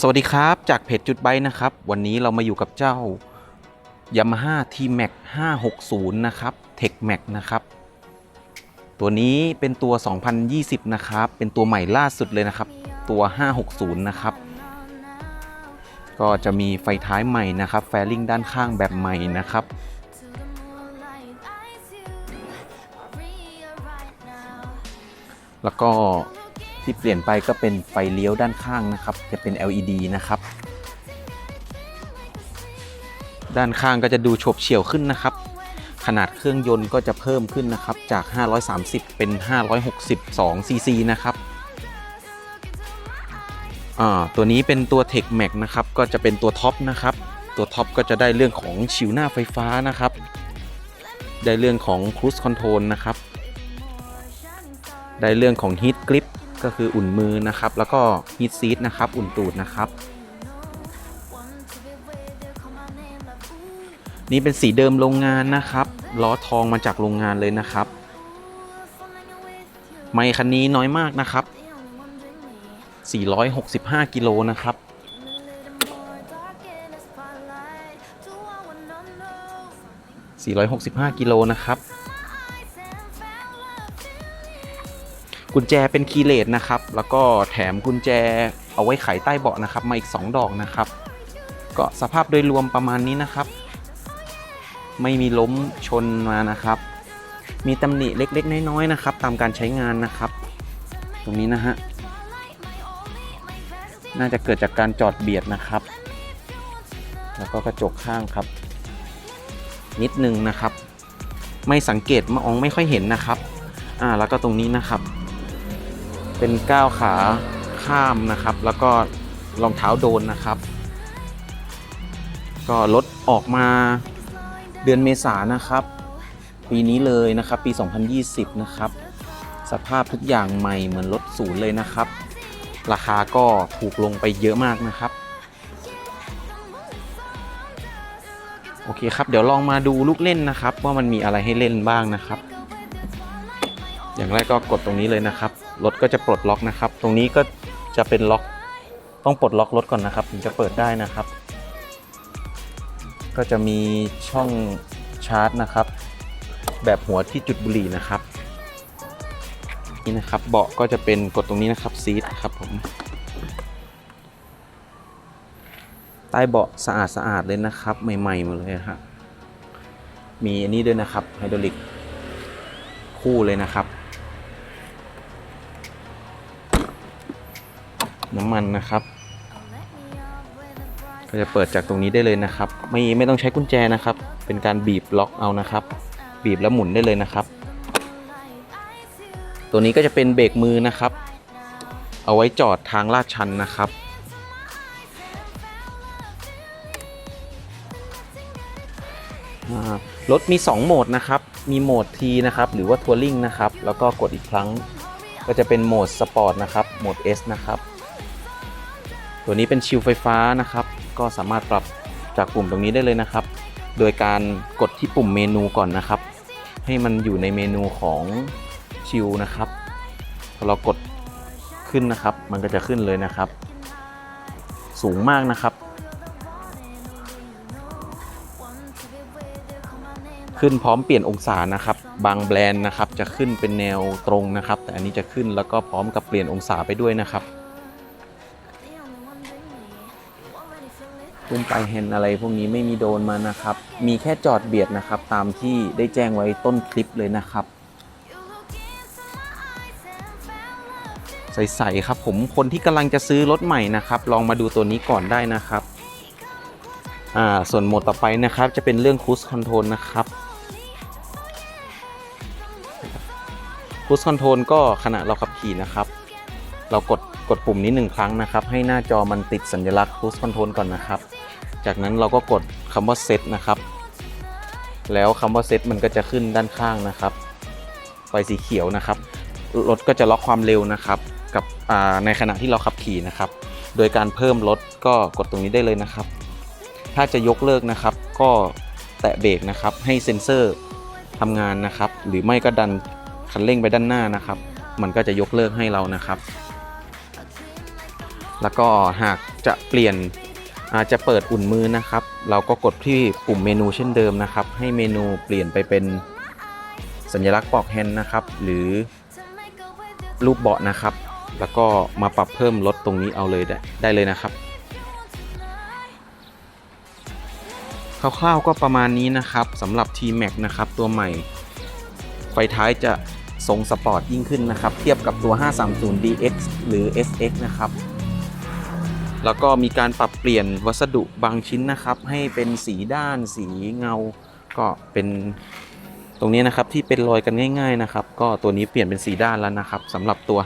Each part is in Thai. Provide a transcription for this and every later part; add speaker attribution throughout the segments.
Speaker 1: สวัสดีครับจากเพจจุดไบนะครับ วันนี้เรามาอยู่กับเจ้า Yamaha T-Max 560 นะครับ Tech Max นะครับ ตัวนี้เป็นตัว 2020 นะครับ เป็นตัวใหม่ล่าสุดเลยนะครับ ตัว 560 นะครับ ก็จะมีไฟท้ายใหม่นะครับ แฟลิงด้านข้างแบบใหม่นะครับแล้วก็ ที่เปลี่ยนไปก็เป็นไฟเลี้ยวด้านข้างนะครับ จะเป็น LED นะครับ ด้านข้างก็จะดูโฉบเฉี่ยวขึ้นนะครับ ขนาดเครื่องยนต์ก็จะเพิ่มขึ้นนะครับ จาก 530 เป็น 562 ซีซีนะครับตัวนี้เป็นตัว Tech Max นะครับ ก็จะเป็นตัวท็อปนะครับ ตัวท็อปก็จะได้เรื่องของชิวหน้าไฟฟ้านะครับ ได้เรื่องของ Cruise Control นะครับ ได้เรื่องของ Heat Grip ก็คืออุ่นมือนะครับ แล้วก็ Heat Seat นะครับ อุ่นตูดนะครับ นี่เป็นสีเดิมโรงงานนะครับ ล้อทองมาจากโรงงานเลยนะครับ ไมค์คันนี้น้อยมากนะครับ 465 กิโลนะครับ465 กิโลนะครับ กุญแจเป็นคีย์เลสนะครับ แล้วก็แถมกุญแจเอาไว้ไขใต้เบาะนะครับ มาอีก 2 ดอกนะครับ ก็สภาพโดยรวมประมาณนี้นะครับ ไม่มีล้มชนมานะครับ มีตำหนิเล็กๆ น้อยๆนะครับ ตามการใช้งานนะครับ ตรงนี้นะฮะ น่าจะเกิดจากการจอดเบียดนะครับ แล้วก็กระจกข้างครับ นิดนึงนะครับ ไม่สังเกตมองไม่ค่อยเห็นนะครับ อ่าแล้วก็ตรงนี้นะครับ เป็นก้าวขาข้ามนะครับ แล้วก็รองเท้าโดนนะครับ ก็รถออกมาเดือนเมษานนะครับ ปีนี้เลยนะครับ ปี 2020 นะครับ สภาพทุกอย่างใหม่เหมือนรถศูนย์เลยนะครับ ราคาก็ถูกลงไปเยอะมากนะครับ โอเคครับ เดี๋ยวลองมาดูลูกเล่นนะครับ ว่ามันมีอะไรให้เล่นบ้างนะครับ อย่างแรกก็กดตรงนี้เลยนะครับ รถก็จะปลดล็อกนะครับ ตรงนี้ก็จะเป็นล็อก ต้องปลดล็อกรถก่อนนะครับ ถึงจะเปิดได้นะครับ ก็จะมีช่องชาร์จนะครับ แบบหัวที่จุดบุหรี่นะครับ นี่นะครับ เบาะก็จะเป็นกดตรงนี้นะครับซีทครับผม ใต้เบาะสะอาดสะอาดเลยนะครับ ใหม่ๆหมดเลยครับมีอันนี้ด้วยนะครับไฮดรอลิกคู่เลยนะครับ น้ำมันนะครับ ก็จะเปิดจากตรงนี้ได้เลยนะครับ ไม่ไม่ต้องใช้กุญแจนะครับ เป็นการบีบล็อกเอานะครับ บีบแล้วหมุนได้เลยนะครับ ตัวนี้ก็จะเป็นเบรกมือนะครับ เอาไว้จอดทางลาดชันนะครับอ่ารถมี 2 โหมดนะครับ มีโหมด T นะครับ หรือว่าทัวริงนะครับ แล้วก็กดอีกครั้ง ก็จะเป็นโหมดสปอร์ตนะครับ โหมด S นะครับ ตัวนี้เป็นชิลไฟฟ้านะครับ ก็สามารถปรับจากปุ่มตรงนี้ได้เลยนะครับ โดยการกดที่ปุ่มเมนูก่อนนะครับ ให้มันอยู่ในเมนูของชิลนะครับพอเรากดขึ้นนะครับ มันก็จะขึ้นเลยนะครับ สูงมากนะครับ ขึ้นพร้อมเปลี่ยนองศานะครับ บางแบรนด์นะครับจะขึ้นเป็นแนวตรงนะครับ แต่อันนี้จะขึ้นแล้วก็พร้อมกับเปลี่ยนองศาไปด้วยนะครับ ตุ้มไปลายแฮนอะไรพวกนี้ไม่มีโดนมานะครับ มีแค่จอดเบียดนะครับ ตามที่ได้แจ้งไว้ต้นคลิปเลยนะครับ ใสๆครับผมคนที่กำลังจะซื้อรถใหม่นะครับ ลองมาดูตัวนี้ก่อนได้นะครับอ่าส่วนโหมดต่อไปนะครับ จะเป็นเรื่อง Cruise Control นะครับ Cruise Control ก็ขณะเราขับขี่นะครับ เรากดกดปุ่มนี้หนึ่งครั้งนะครับ ให้หน้าจอมันติดสัญลักษณ์ Cruise Control ก่อนนะครับ จากนั้นเราก็กดคำว่า Set นะครับ แล้วคำว่า Set มันก็จะขึ้นด้านข้างนะครับไฟสีเขียวนะครับ รถก็จะล็อกความเร็วนะครับ กับในขณะที่เราขับขี่นะครับ โดยการเพิ่มรถก็กดตรงนี้ได้เลยนะครับ ถ้าจะยกเลิกนะครับ ก็แตะเบรกนะครับ ให้เซ็นเซอร์ทำงานนะครับ หรือไม่ก็ดันคันเร่งไปด้านหน้านะครับ มันก็จะยกเลิกให้เรานะครับ แล้วก็หากจะเปลี่ยน อาจจะเปิดอุ่นมือนะครับ เราก็กดที่ปุ่มเมนูเช่นเดิมนะครับ ให้เมนูเปลี่ยนไปเป็นสัญลักษณ์ปลอกแฮนด์นะครับ หรือรูปเบาะนะครับ แล้วก็มาปรับเพิ่มลดตรงนี้เอาเลยได้ได้เลยนะครับคร่าวๆก็ประมาณนี้นะครับสำหรับ T-Max นะครับ ตัวใหม่ ไฟท้ายจะทรงสปอร์ตยิ่งขึ้นนะครับ เทียบกับตัว 530 DX หรือ SX นะครับ แล้วก็มีการปรับเปลี่ยนวัสดุบางชิ้นนะครับ ให้เป็นสีด้านสีเงา ก็เป็นตรงนี้นะครับที่เป็นรอยกันง่าย ๆนะครับ ก็ตัวนี้เปลี่ยนเป็นสีด้านแล้วนะครับสำหรับตัว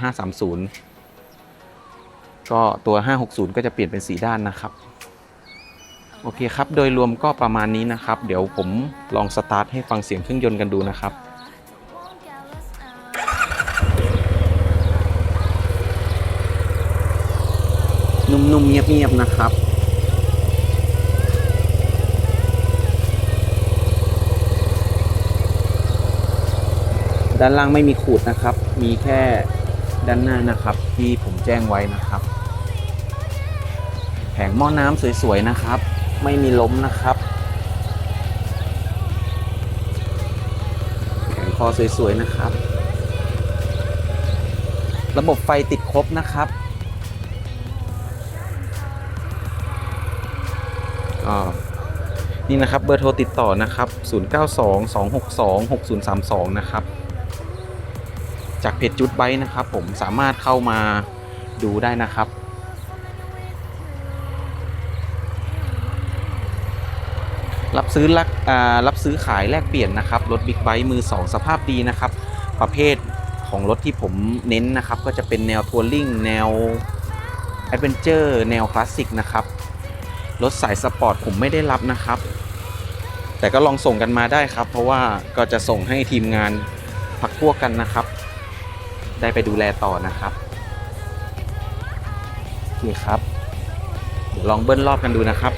Speaker 1: 530 ก็ตัว 560 ก็จะเปลี่ยนเป็นสีด้านนะครับโอเคครับ โดยรวมก็ประมาณนี้นะครับ เดี๋ยวผมลองสตาร์ทให้ฟังเสียงเครื่องยนต์กันดูนะครับ นุ่มๆเงียบๆนะครับ ด้านล่างไม่มีขูดนะครับ มีแค่ด้านหน้านะครับ ที่ผมแจ้งไว้นะครับ แผงหม้อน้ำสวยๆนะครับ ไม่มีล้มนะครับแผงคอสวยๆนะครับ ระบบไฟติดครบนะครับ นี่นะครับเบอร์โทรติดต่อนะครับ 0922626032 นะครับ จากเพจจุดไบค์นะครับ ผมสามารถเข้ามาดูได้นะครับรับซื้อลักรับซื้อขายแลกเปลี่ยนนะครับ รถบิ๊กไบค์มือ 2 สภาพดีนะครับ ประเภทของรถที่ผมเน้นนะครับ ก็จะเป็นแนวทัวริงแนวแอดเวนเจอร์แนวคลาสสิกนะครับ รถสายสปอร์ตผมไม่ได้รับนะครับ แต่ก็ลองส่งกันมาได้ครับ เพราะว่าก็จะส่งให้ทีมงานพักพวกกันนะครับ ได้ไปดูแลต่อนะครับโอเคครับ เดี๋ยวลองเบิ้ลรอบกันดูนะครับ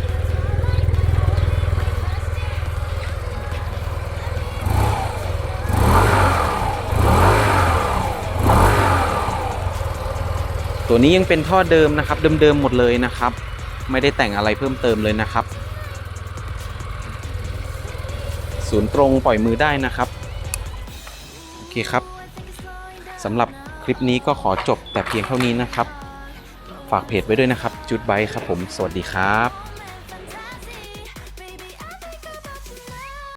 Speaker 1: ตัวนี้ยังเป็นท่อเดิมนะครับ เดิมๆหมดเลยนะครับ ไม่ได้แต่งอะไรเพิ่มเติมเลยนะครับ ศูนย์ตรงปล่อยมือได้นะครับ โอเคครับสำหรับคลิปนี้ก็ขอจบแต่เพียงเท่านี้นะครับ ฝากเพจไว้ด้วยนะครับจุดไบค์ครับผม สวัสดีครับ